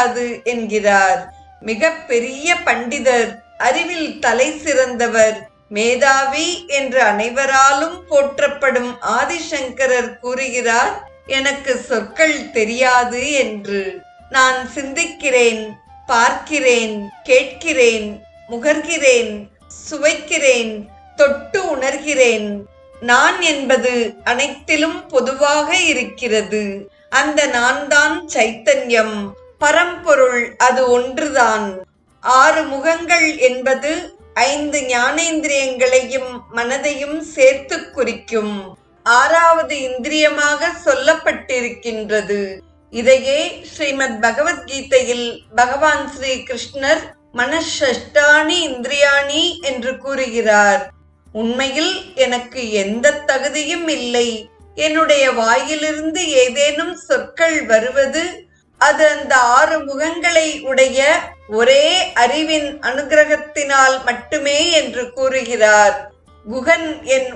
முடியாது என்கிறார். மிக பெரிய பண்டிதர் அறிவில் தலை சிறந்தவர் மேதாவி என்று அனைவராலும் போற்றப்படும் ஆதிசங்கரர் கூறுகிறார் எனக்கு சொற்கள் தெரியாது என்று. நான் சிந்திக்கிறேன் பார்க்கிறேன் கேட்கிறேன் முகர்கிறேன் சுவைக்கிறேன் தொட்டு உணர்கிறேன். நான் என்பது அனைத்திலும் பொதுவாக இருக்கிறது. அந்த நான் தான் சைத்தன்யம் பரம்பொருள் அது ஒன்றுதான். ஆறு முகங்கள் என்பது ஐந்து ஞானேந்திரியங்களையும் மனதையும் சேர்த்து குறிக்கும். ஆறாவது இந்திரியமாக சொல்லப்பட்டிருக்கின்றது. இதையே ஸ்ரீமத் பகவத்கீதையில் பகவான் ஸ்ரீ கிருஷ்ணர் மனஷஷ்டானி இந்திரியாணி என்று கூறுகிறார். உண்மையில் எனக்கு எந்த தகுதியும் இல்லை. என்னுடைய வாயிலிருந்து ஏதேனும் சொற்கள் வருவது அது அந்த ஆறு முகங்களை உடைய ஒரே அறிவின் அனுகிரகத்தினால் மட்டுமே என்று கூறுகிறார். குகன் என்